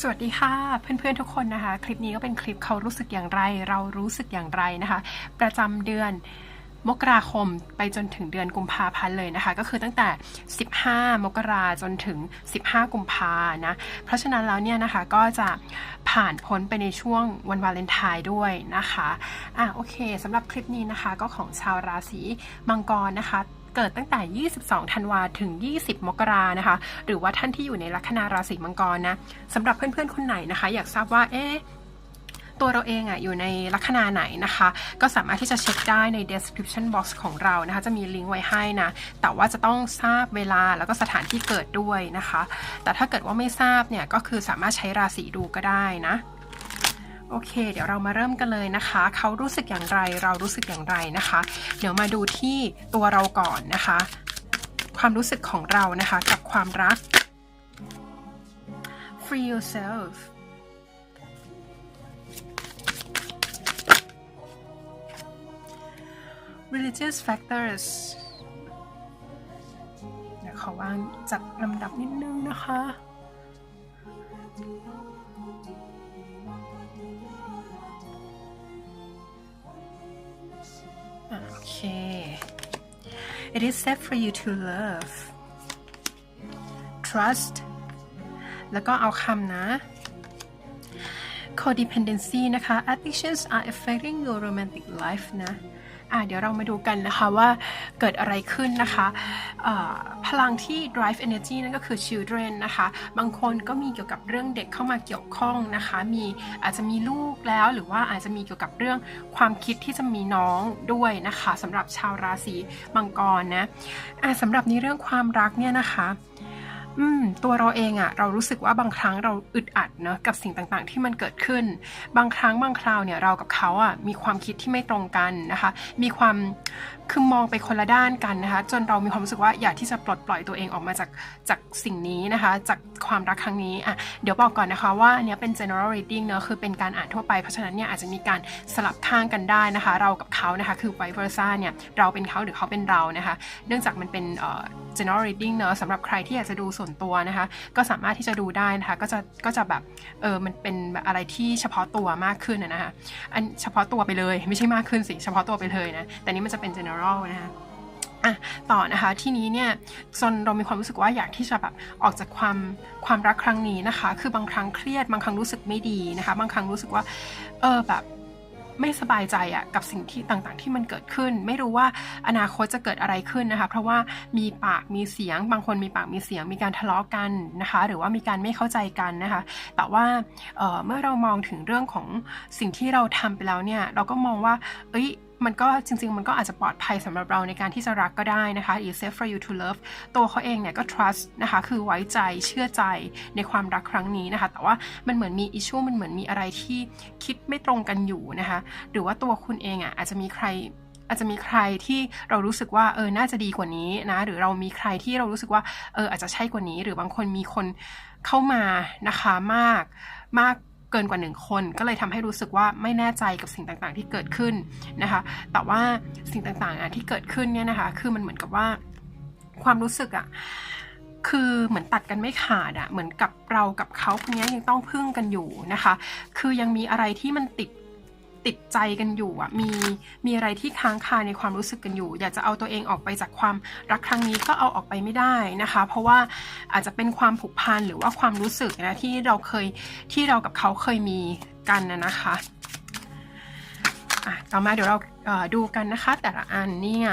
สวัสดีค่ะเพื่อนๆทุกคนนะคะ คลิปนี้ก็เป็นคลิปเขารู้สึกอย่างไร เรารู้สึกอย่างไรนะคะ ประจำเดือนมกราคมไปจนถึงเดือนกุมภาพันธ์เลยนะคะ ก็คือตั้งแต่ 15 มกราจนถึง 15 กุมภานะ เพราะฉะนั้นแล้วเนี่ยนะคะก็จะผ่านพ้นไปในช่วงวันวาเลนไทน์ด้วยนะคะอะโอเคสำหรับคลิปนี้นะคะ ก็ของชาวราศีมังกรนะคะ เกิดตั้งแต่ 22 ธันวาถึง 20 มกรานะคะ หรือว่าท่านที่อยู่ในลัคนาราศีมังกรนะสำหรับเพื่อนๆ คนไหนนะคะ อยากทราบว่า เอ๊ะตัวเราเองอะอยู่ในลัคนาไหนนะคะ ก็สามารถที่จะเช็คได้ใน description box ของเรานะคะ จะมีลิงก์ไว้ให้นะ แต่ว่าจะต้องทราบเวลาแล้วก็สถานที่เกิดด้วยนะคะ แต่ถ้าเกิดว่าไม่ทราบเนี่ยก็คือสามารถใช้ราศีดูก็ได้นะ โอเค เดี๋ยวเรามาเริ่มกันเลยนะคะ เขารู้สึกอย่างไร เรารู้สึกอย่างไรนะคะ เดี๋ยวมาดูที่ตัวเราก่อนนะคะ ความรู้สึกของเรานะคะ กับความรัก free yourself religious factors เดี๋ยวขอวางจัดลำดับนิดนึงนะคะ it is safe for you to love trust แล้วก็เอาคำนะ codependency นะคะ addictions are affecting your romantic life นะอะเดี๋ยวเรามาดูกันนะคะว่าเกิดอะไรขึ้นนะคะะ พลังที่ drive energy นั่นก็คือ children นะคะ บางคนก็มีเกี่ยวกับเรื่องเด็กเข้ามาเกี่ยวข้องนะคะ มีอาจจะมีลูกแล้วหรือว่าอาจจะมีเกี่ยวกับเรื่องความคิดที่จะมีน้องด้วยนะคะสำหรับชาวราศีมังกรนะะสำหรับในเรื่องความรักเนี่ยนะคะอืมตัวเราเองอะเรารู้สึกว่าบางครั้งเราอึดอัดเนอะกับสิ่งต่างๆ ที่มันเกิดขึ้น บางครั้งบางคราวเนี่ยเรากับเขาอะมีความคิดที่ไม่ตรงกันนะคะ มีความคือมองไปคนละด้านกันนะคะ จนเรามีความรู้สึกว่าอยากที่จะปลดปล่อยตัวเองออกมาจากจากสิ่งนี้นะคะ จากความรักครั้งนี้อะเดี๋ยวบอกก่อนนะคะว่าอันนี้เป็น general reading เนอะคือเป็นการอ่านทั่วไป เพราะฉะนั้นเนี่ยอาจจะมีการสลับข้างกันได้นะคะ เรากับเขานะคะคือ vice versa เนี่ยเราเป็นเขาหรือเขาเป็นเรานะคะ เนื่องจากมันเป็น general reading เนอะสำหรับใครที่อยากจะดูส่วนตัวนะคะ ก็สามารถที่จะดูได้นะคะ ก็จะก็จะแบบเออมันเป็นแบบอะไรที่เฉพาะตัวมากขึ้นนะคะอันเฉพาะตัวไปเลยไม่ใช่มากขึ้นสิเฉพาะตัวไปเลยนะแต่นี้มันจะเป็น general นะคะอะต่อนะคะทีนี้เนี่ยจนเรามีความรู้สึกว่าอยากที่จะแบบออกจากความความรักครั้งนี้นะคะ คือบางครั้งเครียดบางครั้งรู้สึกไม่ดีนะคะ บางครั้งรู้สึกว่าเออแบบไม่สบายใจอะกับสิ่งที่ต่างๆที่มันเกิดขึ้น ไม่รู้ว่าอนาคตจะเกิดอะไรขึ้นนะคะ เพราะว่ามีปากมีเสียง บางคนมีปากมีเสียง มีการทะเลาะกันนะคะ หรือว่ามีการไม่เข้าใจกันนะคะ แต่ว่าเเมื่อเรามองถึงเรื่องของสิ่งที่เราทำไปแล้วเนี่ย เราก็มองว่า เอ้ยมันก็จริง ๆ มันก็อาจจะปลอดภัยสำหรับเราในการที่จะรักก็ได้นะคะ is safe for you to love ตัวเขาเองเนี่ยก็ trust นะคะคือไว้ใจเชื่อใจในความรักครั้งนี้นะคะ แต่ว่ามันเหมือนมี issue มันเหมือนมีอะไรที่คิดไม่ตรงกันอยู่นะคะ หรือว่าตัวคุณเองอะอาจจะมีใครอาจจะมีใครที่เรารู้สึกว่าเออน่าจะดีกว่านี้นะ หรือเรามีใครที่เรารู้สึกว่าเอออาจจะใช่กว่านี้ หรือบางคนมีคนเข้ามานะคะมากมาก เกินกว่าหนึ่งคน ก็เลยทำให้รู้สึกว่าไม่แน่ใจกับสิ่งต่างๆ ที่เกิดขึ้นนะคะ แต่ว่าสิ่งต่างๆที่เกิดขึ้นเนี่ยนะคะ คือมันเหมือนกับว่าความรู้สึกอะคือเหมือนตัดกันไม่ขาดอะเหมือนกับเรากับเขาคนนี้ยังต้องพึ่งกันอยู่นะคะ คือยังมีอะไรที่มันติด ติดใจกันอยู่อะมีมีอะไรที่ค้างคาในความรู้สึกกันอยู่ อยากจะเอาตัวเองออกไปจากความรักครั้งนี้ก็เอาออกไปไม่ได้นะคะ เพราะว่าอาจจะเป็นความผูกพันหรือว่าความรู้สึกนะที่เราเคยที่เรากับเขาเคยมีกันนะนะคะต่อมาเดี๋ยวเราดูกันนะคะ แต่ละอันนี่ไง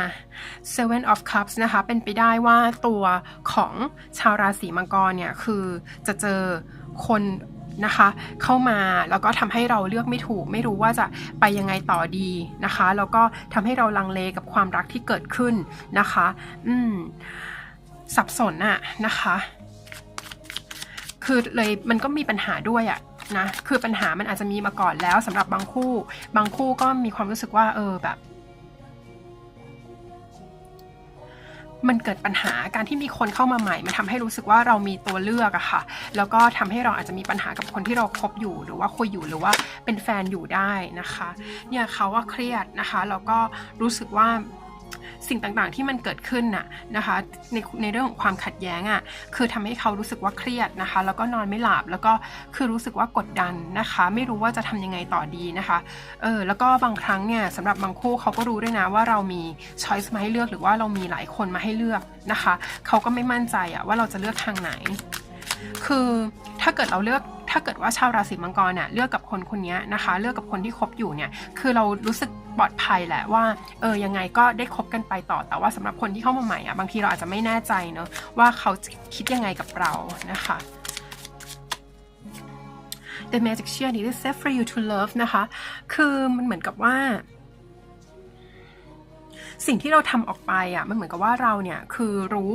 Seven of Cups นะคะ เป็นไปได้ว่าตัวของชาวราศีมังกรเนี่ย คือจะเจอคน นะคะ เข้ามาแล้วก็ทำให้เราเลือกไม่ถูก ไม่รู้ว่าจะไปยังไงต่อดีนะคะ แล้วก็ทำให้เราลังเลกับความรักที่เกิดขึ้นนะคะ อืม สับสนอะนะคะ คือเลยมันก็มีปัญหาด้วยอะนะ คือปัญหามันอาจจะมีมาก่อนแล้วสำหรับบางคู่ บางคู่ก็มีความรู้สึกว่า เออแบบ มันเกิดปัญหาการที่มีคนเข้ามาใหม่ มันทำให้รู้สึกว่าเรามีตัวเลือกอะค่ะ แล้วก็ทำให้เราอาจจะมีปัญหากับคนที่เราคบอยู่หรือว่าคุยอยู่หรือว่าเป็นแฟนอยู่ได้นะคะ เนี่ยเขาว่าเครียดนะคะแล้วก็รู้สึกว่า สิ่งต่างๆที่มันเกิดขึ้นน่ะนะคะในในเรื่องของความขัดแย้งอะ่ะคือทำให้เขารู้สึกว่าเครียดนะคะ แล้วก็นอนไม่หลับแล้วก็คือรู้สึกว่ากดดันนะคะ ไม่รู้ว่าจะทำยังไงต่อดีนะคะเออแล้วก็บางครั้งเนี่ยสำหรับบางคู่เขาก็รู้ด้วยนะว่าเรามีช้อยส์มาให้เลือกหรือว่าเรามีหลายคนมาให้เลือกนะคะ เขาก็ไม่มั่นใจอะว่าเราจะเลือกทางไหน คือถ้าเกิดเราเลือก ถ้าเกิดว่าชาวราศีมังกรเนี่ยเลือกกับคนคนนี้นะคะ เลือกกับคนที่คบอยู่เนี่ยคือเรารู้สึกปลอดภัยแหละว่าเออยังไงก็ได้คบกันไปต่อแต่ว่าสำหรับคนที่เข้ามาใหม่อะบางทีเราอาจจะไม่แน่ใจเนอะว่าเขาคิดยังไงกับเรานะคะ The Magician it is safe for you to love นะคะ คือมันเหมือนกับว่า สิ่งที่เราทำออกไปอะมันเหมือนกับว่าเราเนี่ยคือรู้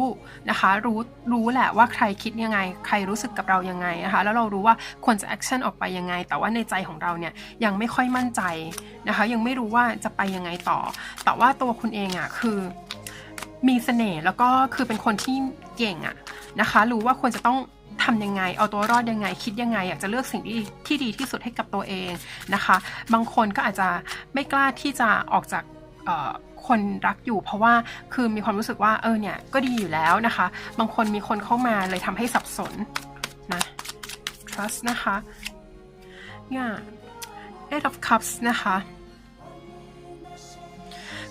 นะคะรู้รู้แหละว่าใครคิดยังไง ใครรู้สึกกับเรายังไงนะคะแล้วเรารู้ว่าควรจะแอคชั่นออกไปยังไง แต่ว่าในใจของเราเนี่ยยังไม่ค่อยมั่นใจนะคะ ยังไม่รู้ว่าจะไปยังไงต่อ แต่ว่าตัวคุณเองอะคือมีเสน่ห์แล้วก็คือเป็นคนที่เก่งอะนะคะ รู้ว่าควรจะต้องทำยังไง เอาตัวรอดยังไง คิดยังไง อยากจะเลือกสิ่งที่ที่ดีที่สุดให้กับตัวเองนะคะ บางคนก็อาจจะไม่กล้าที่จะออกจาก คนรักอยู่ เพราะว่าคือมีความรู้สึกว่าเออเนี่ยก็ดีอยู่แล้วนะคะ บางคนมีคนเข้ามาเลยทำให้สับสนนะ trust นะคะเนี่ย eight of cups นะคะ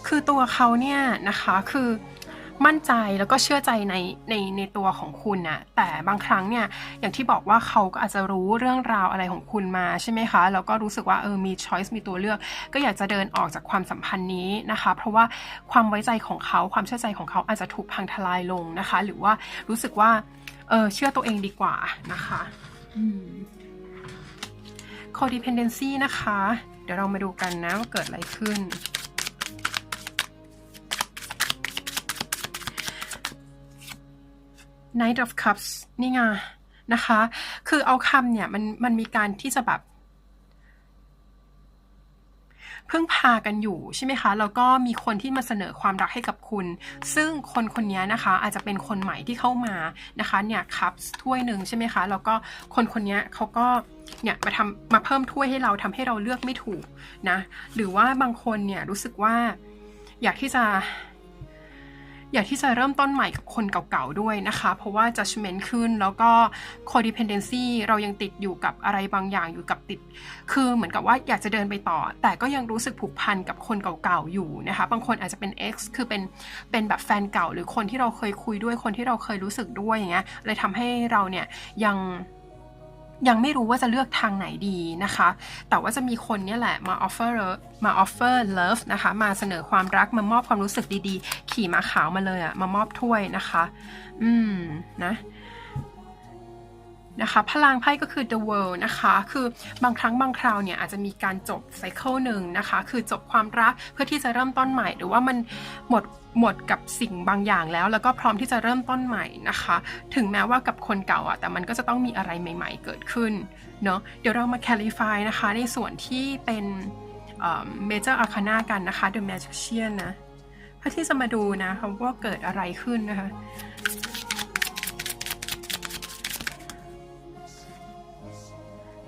คือตัวเขาเนี่ยนะคะคือ มั่นใจแล้วก็เชื่อใจในในในตัวของคุณนะแต่บางครั้งเนี่ยอย่างที่บอกว่าเขาก็อาจจะรู้เรื่องราวอะไรของคุณมาใช่ไหมคะแล้วก็รู้สึกว่าเออมีช้อยส์มีตัวเลือก ก็อยากจะเดินออกจากความสัมพันธ์นี้นะคะ เพราะว่าความไว้ใจของเขาความเชื่อใจของเขาอาจจะถูกพังทลายลงนะคะ หรือว่ารู้สึกว่าเออเชื่อตัวเองดีกว่านะคะอืม codependency นะคะ เดี๋ยวเรามาดูกันนะว่าเกิดอะไรขึ้น Knight of Cups นี่ไงนะคะ คือเอาคำเนี่ยมันมันมีการที่จะแบบเพึ่งพากันอยู่ใช่ไหมคะ แล้วก็มีคนที่มาเสนอความรักให้กับคุณ ซึ่งคนคนนี้นะคะ อาจจะเป็นคนใหม่ที่เข้ามานะคะเนี่ยคัพถ้วยหนึ่งใช่ไหมคะ แล้วก็คนคนนี้เขาก็เนี่ยมาทำมาเพิ่มถ้วยให้เราทำให้เราเลือกไม่ถูกนะ หรือว่าบางคนเนี่ยรู้สึกว่าอยากที่จะ อยากที่จะเริ่มต้นใหม่กับคนเก่าๆด้วยนะคะ เพราะว่า judgment ขึ้นแล้วก็ codependency เรายังติดอยู่กับอะไรบางอย่างอยู่กับติด คือเหมือนกับว่าอยากจะเดินไปต่อ แต่ก็ยังรู้สึกผูกพันกับคนเก่าๆอยู่นะคะ บางคนอาจจะเป็น ex คือเป็นเป็นแบบแฟนเก่าหรือคนที่เราเคยคุยด้วยคนที่เราเคยรู้สึกด้วยอย่างเงี้ยเลยทำให้เราเนี่ยยัง ยังไม่รู้ว่าจะเลือกทางไหนดีนะคะ แต่ว่าจะมีคนเนี่ยแหละมา offer มา offer love นะคะ มาเสนอความรักมามอบความรู้สึกดีๆ ขี่ม้าขาวมาเลยอะมามอบถ้วยนะคะ อืมนะ นะคะพลังไพ่ก็คือ the world นะคะ คือบางครั้งบางคราวเนี่ยอาจจะมีการจบไซเคิลหนึ่งนะคะ คือจบความรักเพื่อที่จะเริ่มต้นใหม่ หรือว่ามันหมดหมดกับสิ่งบางอย่างแล้ว แล้วก็พร้อมที่จะเริ่มต้นใหม่นะคะ ถึงแม้ว่ากับคนเก่าอะแต่มันก็จะต้องมีอะไรใหม่ ๆ เกิดขึ้นเนาะเดี๋ยวเรามา clarify นะคะ ในส่วนที่เป็นเมเจอร์อาคานากันนะคะ The Magician นะเพื่อที่จะมาดูนะคะว่าเกิดอะไรขึ้นนะคะ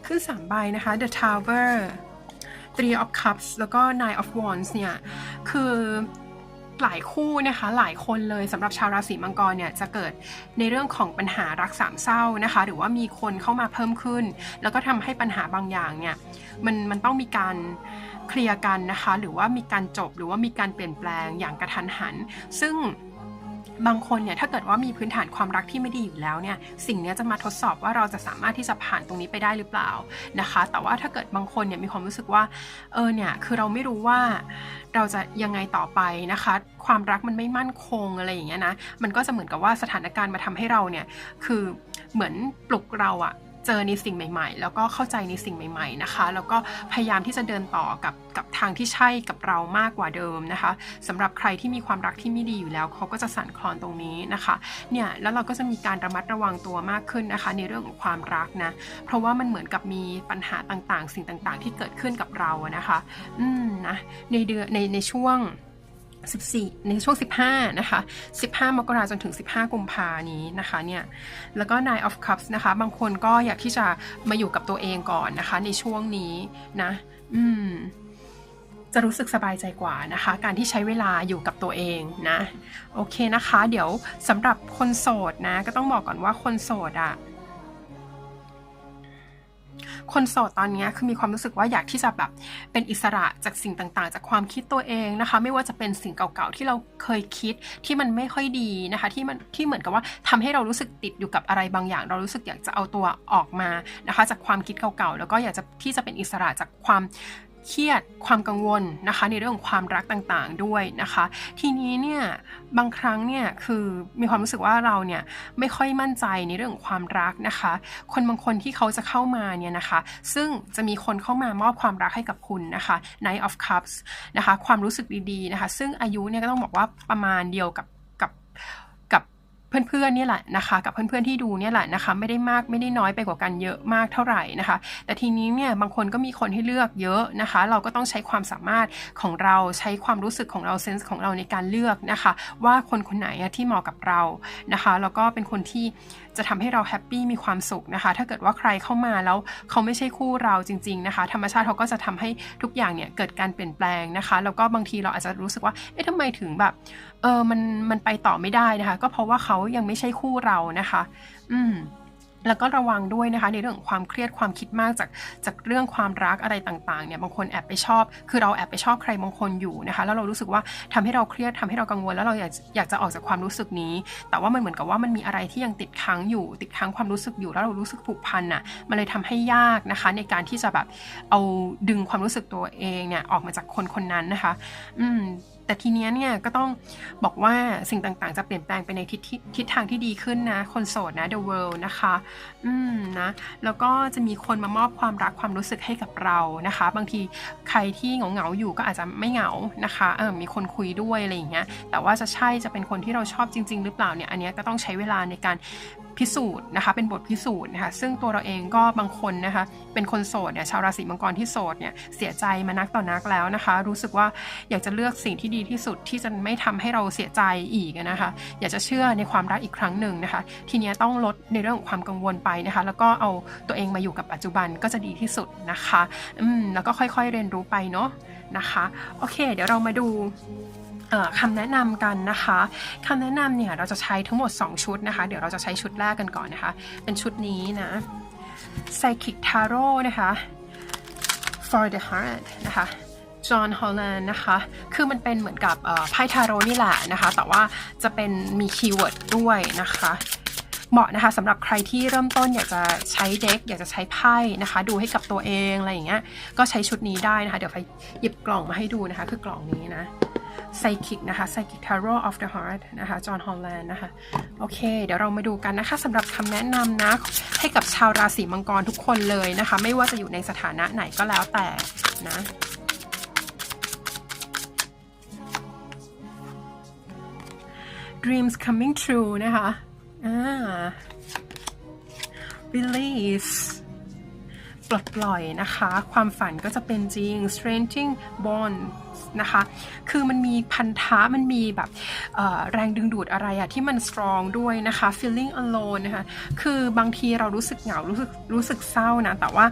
ขึ้น3ใบนะคะ The Tower Three of Cups แล้วก็ Nine of Wands เนี่ย คือหลายคู่นะคะหลายคนเลยสำหรับชาวราศีมังกรเนี่ยจะเกิดในเรื่องของปัญหารักสามเศร้านะคะ หรือว่ามีคนเข้ามาเพิ่มขึ้น แล้วก็ทำให้ปัญหาบางอย่างเนี่ยมันมันต้องมีการเคลียร์กันนะคะ หรือว่ามีการจบหรือว่ามีการเปลี่ยนแปลงอย่างกระทันหัน ซึ่ง บางคนเนี่ยถ้าเกิดว่ามีพื้นฐานความรักที่ไม่ดีอยู่แล้วเนี่ยสิ่งนี้จะมาทดสอบว่าเราจะสามารถที่จะผ่านตรงนี้ไปได้หรือเปล่านะคะ แต่ว่าถ้าเกิดบางคนเนี่ยมีความรู้สึกว่าเออเนี่ยคือเราไม่รู้ว่าเราจะยังไงต่อไปนะคะ ความรักมันไม่มั่นคงอะไรอย่างเงี้ยนะมันก็จะเหมือนกับว่าสถานการณ์มาทำให้เราเนี่ยคือเหมือนปลุกเราอะ เจอในสิ่งใหม่ ๆ แล้วก็เข้าใจในสิ่งใหม่ ๆ นะคะ แล้วก็พยายามที่จะเดินต่อกับกับทางที่ใช่กับเรามากกว่าเดิมนะคะสำหรับใครที่มีความรักที่ไม่ดีอยู่แล้วเขาก็จะสั่นคลอนตรงนี้นะคะเนี่ยแล้วเราก็จะมีการระมัดระวังตัวมากขึ้นนะคะ ในเรื่องของความรักนะเพราะว่ามันเหมือนกับมีปัญหาต่างๆ สิ่งต่างๆ ที่เกิดขึ้นกับเราอะนะคะ อืมนะในเดือนในในช่วง 14 ในช่วง 15 นะคะ 15 มกราจนถึง 15 กุมภานี้นะคะเนี่ย แล้วก็ Nine of Cups นะคะ บางคนก็อยากที่จะมาอยู่กับตัวเองก่อนนะคะ ในช่วงนี้นะ อืม จะรู้สึกสบายใจกว่านะคะ การที่ใช้เวลาอยู่กับตัวเองนะ โอเคนะคะ เดี๋ยวสำหรับคนโสดนะ ก็ต้องบอกก่อนว่าคนโสดอะ คนโสดตอนนี้คือมีความรู้สึกว่าอยากที่จะแบบเป็นอิสระจากสิ่งต่างๆ จากความคิดตัวเองนะคะ ไม่ว่าจะเป็นสิ่งเก่าๆที่เราเคยคิดที่มันไม่ค่อยดีนะคะ ที่มันที่เหมือนกับว่าทำให้เรารู้สึกติดอยู่กับอะไรบางอย่าง เรารู้สึกอยากจะเอาตัวออกมานะคะ จากความคิดเก่าๆแล้วก็อยากจะที่จะเป็นอิสระจากความ เครียดความกังวลนะคะ ในเรื่องของความรักต่างๆด้วยนะคะ ทีนี้เนี่ยบางครั้งเนี่ยคือมีความรู้สึกว่าเราเนี่ยไม่ค่อยมั่นใจในเรื่องของความรักนะคะ คนบางคนที่เขาจะเข้ามาเนี่ยนะคะ ซึ่งจะมีคนเข้ามามอบความรักให้กับคุณนะคะ Knight of Cups นะคะ ความรู้สึกดีๆนะคะ ซึ่งอายุเนี่ยก็ต้องบอกว่าประมาณเดียวกับกับกับ เพื่อนๆเนี่ยแหละนะคะกับเพื่อนๆที่ดูเนี่ยแหละนะคะไม่ได้มากไม่ได้น้อยไปกว่ากันเยอะมากเท่าไหร่นะคะ แต่ทีนี้เนี่ยบางคนก็มีคนให้เลือกเยอะนะคะ เราก็ต้องใช้ความสามารถของเราใช้ความรู้สึกของเราเซนส์ของเราในการเลือกนะคะ ว่าคนคนไหนที่เหมาะกับเรานะคะแล้วก็เป็นคนที่ จะทำให้เราแฮปปี้มีความสุขนะคะ ถ้าเกิดว่าใครเข้ามาแล้วเขาไม่ใช่คู่เราจริง ๆนะคะ ธรรมชาติเขาก็จะทำให้ทุกอย่างเนี่ยเกิดการเปลี่ยนแปลงนะคะ แล้วก็บางทีเราอาจจะรู้สึกว่าเอ๊ะทำไมถึงแบบเออมันมันไปต่อไม่ได้นะคะ ก็เพราะว่าเขายังไม่ใช่คู่เรานะคะ อืม แล้วก็ระวังด้วยนะคะในเรื่องของความเครียดความคิดมากจากจากเรื่องความรักอะไรต่างๆเนี่ยบางคนแอบไปชอบ คือเราแอบไปชอบใครบางคนอยู่นะคะแล้วเรารู้สึกว่าทำให้เราเครียดทำให้เรากังวล แล้วเราอยากอยากจะออกจากความรู้สึกนี้ แต่ว่ามันเหมือนกับว่ามันมีอะไรที่ยังติดค้างอยู่ ติดค้างความรู้สึกอยู่แล้วเรารู้สึกผูกพันอะมันเลยทำให้ยากนะคะ ในการที่จะแบบเอาดึงความรู้สึกตัวเองเนี่ยออกมาจากคนคนนั้นนะคะ อืม แต่ทีเนี้ยเนี่ยก็ต้องบอกว่าสิ่งต่างๆ จะเปลี่ยนแปลงไปในทิศที่ทิศทางที่ดีขึ้นนะ คนโสดนะ the world นะคะ อืมนะ แล้วก็จะมีคนมามอบความรักความรู้สึกให้กับเรานะคะ บางทีใครที่เหงาๆอยู่ก็อาจจะไม่เหงานะคะเออมีคนคุยด้วยอะไรอย่างเงี้ยแต่ว่าจะใช่จะเป็นคนที่เราชอบจริง ๆ หรือเปล่าเนี่ยอันเนี้ยก็ต้องใช้เวลาในการ พิสูจน์นะคะ เป็นบทพิสูจน์นะคะ ซึ่งตัวเราเองก็บางคนนะคะ เป็นคนโสดเนี่ย ชาวราศีมังกรที่โสดเนี่ย เสียใจมานักต่อนักแล้วนะคะ รู้สึกว่าอยากจะเลือกสิ่งที่ดีที่สุดที่จะไม่ทำให้เราเสียใจอีกนะคะ อยากจะเชื่อในความรักอีกครั้งหนึ่งนะคะ ทีนี้ต้องลดในเรื่องของความกังวลไปนะคะ แล้วก็เอาตัวเองมาอยู่กับปัจจุบันก็จะดีที่สุดนะคะ อืม แล้วก็ค่อยๆเรียนรู้ไปเนาะนะคะ โอเค เดี๋ยวเรามาดู คำแนะนำกันนะคะคำแนะนำเนี่ยเราจะใช้ทั้งหมด 2 ชุดนะคะ เดี๋ยวเราจะใช้ชุดแรกกันก่อนนะคะ เป็นชุดนี้นะ Psychic Tarot นะคะ For the Heart นะคะจอห์นฮอลแลนด์นะคะ คือมันเป็นเหมือนกับไพ่ทาโร่นี่แหละนะคะ แต่ว่าจะเป็นมีคีย์เวิร์ดด้วยนะคะ เหมาะนะคะสำหรับใครที่เริ่มต้นอยากจะใช้เด็ก อยากจะใช้ไพ่นะคะ ดูให้กับตัวเองอะไรอย่างเงี้ย ก็ใช้ชุดนี้ได้นะคะ เดี๋ยวไปหยิบกล่องมาให้ดูนะคะ คือกล่องนี้นะ Psychic นะคะ Psychic Tarot of the Heart นะคะจอห์นฮอลแลนด์นะคะ โอเค เดี๋ยวเรามาดูกันนะคะสำหรับคำแนะนำนะ ให้กับชาวราศีมังกรทุกคนเลยนะคะ ไม่ว่าจะอยู่ในสถานะไหนก็แล้วแต่นะ dreams coming true นะคะอ่า release ปลดปล่อยนะคะ ความฝันก็จะเป็นจริง strengthening bond นะคะ คือมันมีพันธะมันมีแบบแรงดึงดูดอะไรอะที่มัน strong ด้วยนะคะ feeling alone นะคะ คือบางทีเรารู้สึกเหงา รู้สึกรู้สึกเศร้านะ แต่ว่า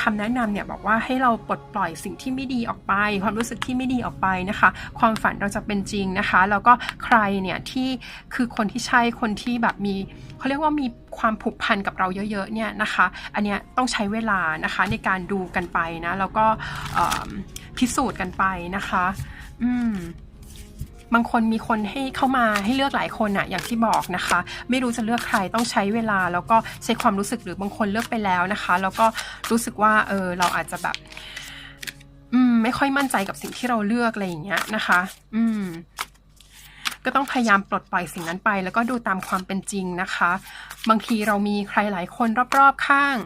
คำแนะนำเนี่ยบอกว่าให้เราปลดปล่อยสิ่งที่ไม่ดีออกไป ความรู้สึกที่ไม่ดีออกไปนะคะ ความฝันเราจะเป็นจริงนะคะ แล้วก็ใครเนี่ยที่คือคนที่ใช่ คนที่แบบมีเขาเรียกว่ามี ความผูกพันกับเราเยอะๆเนี่ยนะคะ อันเนี้ยต้องใช้เวลานะคะในการดูกันไปนะแล้วก็พิสูจน์กันไปนะคะ อืมบางคนมีคนให้เข้ามาให้เลือกหลายคนอะอย่างที่บอกนะคะ ไม่รู้จะเลือกใครต้องใช้เวลา แล้วก็ใช้ความรู้สึกหรือบางคนเลือกไปแล้วนะคะ แล้วก็รู้สึกว่าเออเราอาจจะแบบ อืม ไม่ค่อยมั่นใจกับสิ่งที่เราเลือกอะไรอย่างเงี้ยนะคะ อืม ก็ต้องพยายามปลดปล่อยสิ่งนั้นไป แล้วก็ดูตามความเป็นจริงนะคะ บางทีเรามีใครหลายคนรอบๆข้าง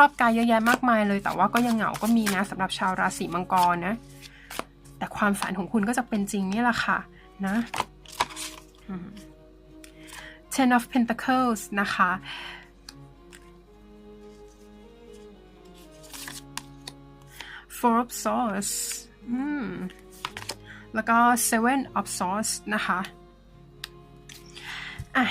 รอบๆกายเยอะแยะมากมายเลย แต่ว่าก็ยังเหงาก็มีนะสำหรับชาวราศีมังกรนะ แต่ความฝันของคุณก็จะเป็นจริงนี่แหละค่ะนะ Ten of Pentacles นะคะ Four of Swords อืม แล้วก็ Seven of Swords นะคะอะ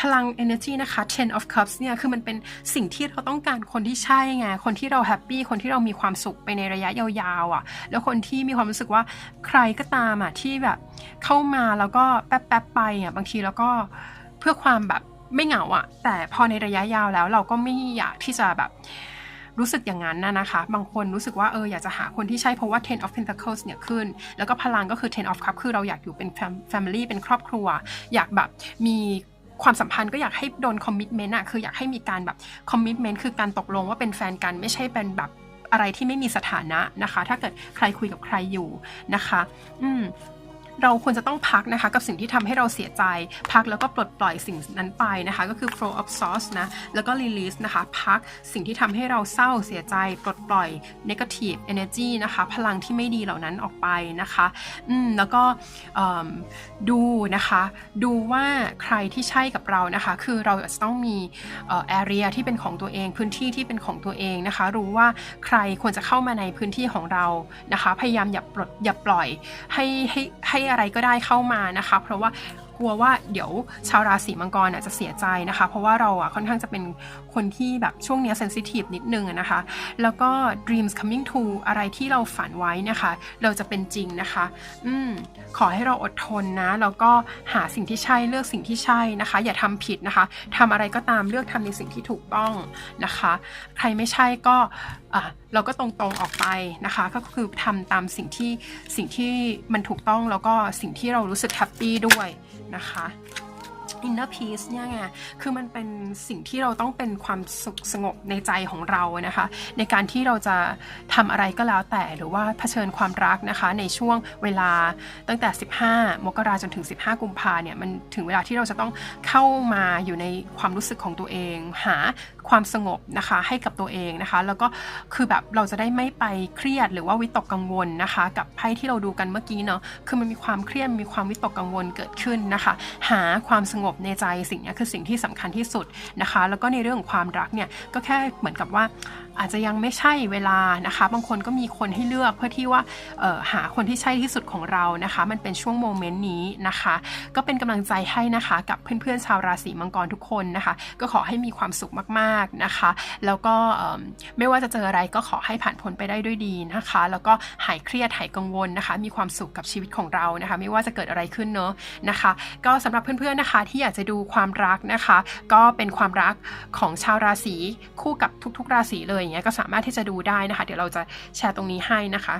พลัง energy นะคะ ten of cups เนี่ย คือมันเป็นสิ่งที่เราต้องการคนที่ใช่ไง คนที่เราแฮปปี้ คนที่เรามีความสุขไปในระยะยาวๆอะ แล้วคนที่มีความรู้สึกว่าใครก็ตามอะที่แบบเข้ามาแล้วก็แป๊บๆไปอะ บางทีแล้วก็เพื่อความแบบไม่เหงาอะ แต่พอในระยะยาวแล้วเราก็ไม่อยากที่จะแบบ รู้สึกอย่างนั้นนะนะคะ บางคนรู้สึกว่าเอออยากจะหาคนที่ใช่เพราะว่า ten of pentacles เนี่ยขึ้น แล้วก็พลังก็คือ ten of cups คือเราอยากอยู่เป็น family เป็นครอบครัว อยากแบบมีความสัมพันธ์ก็อยากให้โดน commitment อะคืออยากให้มีการแบบ commitment คือการตกลงว่าเป็นแฟนกันไม่ใช่เป็นแบบอะไรที่ไม่มีสถานะนะคะ ถ้าเกิดใครคุยกับใครอยู่นะคะ อืม เราควรจะต้องพักนะคะ กับสิ่งที่ทำให้เราเสียใจ พักแล้วก็ปลดปล่อยสิ่งนั้นไปนะคะ ก็คือ flow of sauce นะ แล้วก็ release นะคะ พักสิ่งที่ทำให้เราเศร้าเสียใจ ปลดปล่อย negative energy นะคะ พลังที่ไม่ดีเหล่านั้นออกไปนะคะอืมแล้วก็ดูนะคะ ดูว่าใครที่ใช่กับเรานะคะ คือเราจะต้องมีเอ่อ area ที่เป็นของตัวเอง พื้นที่ที่เป็นของตัวเองนะคะ รู้ว่าใครควรจะเข้ามาในพื้นที่ของเรานะคะ พยายามอย่าปลดอย่าปล่อยให้ให้ให้อะไรก็ได้เข้ามานะคะ เพราะว่า ลัวว่าเดี๋ยวชาวราศีมังกรอาจจะเสียใจนะคะ เพราะว่าเราอะค่อนข้างจะเป็นคนที่แบบช่วงนี้เซนซิทีฟนิดนึงนะคะ แล้วก็ dreams coming true อะไรที่เราฝันไว้นะคะ เราจะเป็นจริงนะคะ อืมขอให้เราอดทนนะ แล้วก็หาสิ่งที่ใช่เลือกสิ่งที่ใช่นะคะ อย่าทำผิดนะคะทำอะไรก็ตามเลือกทำในสิ่งที่ถูกต้องนะคะ ใครไม่ใช่ก็เราก็ตรงๆออกไปนะคะ ก็คือทำตามสิ่งที่สิ่งที่มันถูกต้องแล้วก็สิ่งที่เรารู้สึกแฮปปี้ด้วย นะคะ inner peace เนี่ยไง คือมันเป็นสิ่งที่เราต้องเป็นความสุขสงบในใจของเรานะคะ ในการที่เราจะทำอะไรก็แล้วแต่หรือว่าเผชิญความรักนะคะ ในช่วงเวลาตั้งแต่ 15 มกราจนถึง 15 กุมภาเนี่ย มันถึงเวลาที่เราจะต้องเข้ามาอยู่ในความรู้สึกของตัวเอง หาความสงบนะคะให้กับตัวเองนะคะ แล้วก็คือแบบเราจะได้ไม่ไปเครียดหรือว่าวิตกกังวลนะคะ กับไพ่ที่เราดูกันเมื่อกี้เนาะ คือมันมีความเครียดมีความวิตกกังวลเกิดขึ้นนะคะ หาความสงบในใจสิ่งนี้คือสิ่งที่สำคัญที่สุดนะคะ แล้วก็ในเรื่องของความรักเนี่ยก็แค่เหมือนกับว่าอาจจะยังไม่ใช่เวลานะคะ บางคนก็มีคนให้เลือกเพื่อที่ว่าหาคนที่ใช่ที่สุดของเรานะคะ มันเป็นช่วงโมเมนต์นี้นะคะ ก็เป็นกำลังใจให้นะคะกับเพื่อนๆชาวราศีมังกรทุกคนนะคะ ก็ขอให้มีความสุขมากๆนะคะ แล้วก็ไม่ว่าจะเจออะไรก็ขอให้ผ่านพ้นไปได้ด้วยดีนะคะ แล้วก็หายเครียดหายกังวลนะคะ มีความสุขกับชีวิตของเรานะคะ ไม่ว่าจะเกิดอะไรขึ้นเนอะนะคะ ก็สำหรับเพื่อนๆนะคะ ที่อยากจะดูความรักนะคะ ก็เป็นความรักของชาวราศีคู่กับทุก ๆ ราศีเลยอย่างเงี้ยก็สามารถที่จะดูได้นะคะ เดี๋ยวเราจะแชร์ตรงนี้ให้นะคะ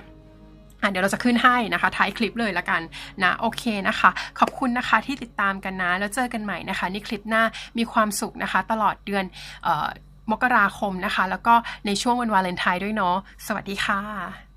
อะเดี๋ยวเราจะขึ้นให้นะคะท้ายคลิปเลยละกันนะโอเคนะคะ ขอบคุณนะคะที่ติดตามกันนะ แล้วเจอกันใหม่นะคะในคลิปหน้ามีความสุขนะคะ ตลอดเดือนออมกราคมนะคะ แล้วก็ในช่วงวันวาเลนไทน์ด้วยเนาะสวัสดีค่ะ